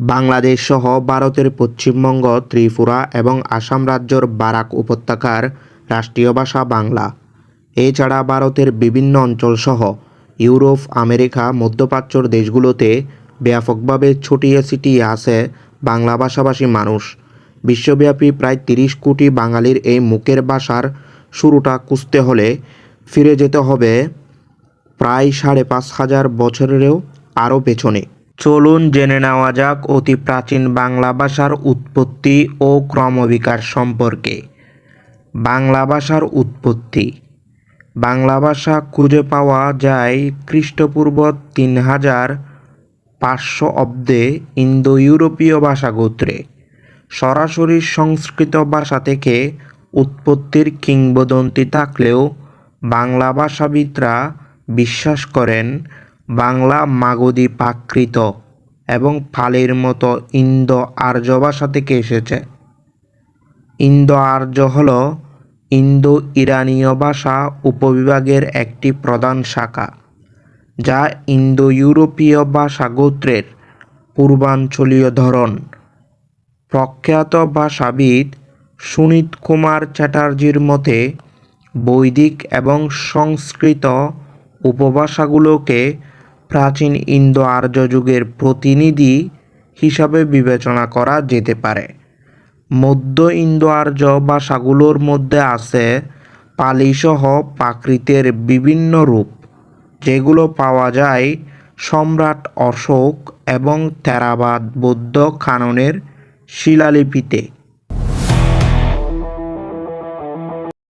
বাংলাদেশ সহ ভারতের পশ্চিমবঙ্গ, ত্রিপুরা এবং আসাম রাজ্যর বারাক উপত্যকার রাষ্ট্রীয় ভাষা বাংলা। এছাড়া ভারতের বিভিন্ন অঞ্চলসহ ইউরোপ, আমেরিকা, মধ্যপ্রাচ্যর দেশগুলোতে ব্যাপকভাবে ছড়িয়ে ছিটিয়ে আছে বাংলা ভাষাভাষী মানুষ। বিশ্বব্যাপী প্রায় তিরিশ কোটি বাঙালির এই মুখের ভাষার শুরুটা খুঁজতে হলে ফিরে যেতে হবে প্রায় সাড়ে পাঁচ হাজার বছরেরও আরও পেছনে। চলুন জেনে নেওয়া যাক অতি প্রাচীন বাংলা ভাষার উৎপত্তি ও ক্রমবিকাশ সম্পর্কে। বাংলা ভাষার উৎপত্তি। বাংলা ভাষা খুঁজে পাওয়া যায় খ্রিস্টপূর্ব তিন হাজার পাঁচশো অব্দে ইন্দো ইউরোপীয় ভাষা গোত্রে সরাসরি সংস্কৃত ভাষা থেকে উৎপত্তির কিংবদন্তি থাকলেও বাংলা ভাষাবিদরা বিশ্বাস করেন বাংলা মাগধী প্রাকৃত এবং পালির মতো ইন্দো আর্য ভাষা থেকে এসেছে। ইন্দো আর্য হল ইন্দো ইরানীয় ভাষা উপবিভাগের একটি প্রধান শাখা, যা ইন্দো ইউরোপীয় ভাষা গোত্রের পূর্বাঞ্চলীয় ধরন। প্রখ্যাত ভাষাবিদ সুনীত কুমার চ্যাটার্জির মতে, বৈদিক এবং সংস্কৃত উপভাষাগুলোকে প্রাচীন ইন্দো আর্য যুগের প্রতিনিধি হিসাবে বিবেচনা করা যেতে পারে। মধ্য ইন্দো আর্য ভাষাগুলোর মধ্যে আছে পালিসহ প্রাকৃতের বিভিন্ন রূপ, যেগুলো পাওয়া যায় সম্রাট অশোক এবং থেরাবাদ বৌদ্ধ খাননের শিলালিপিতে।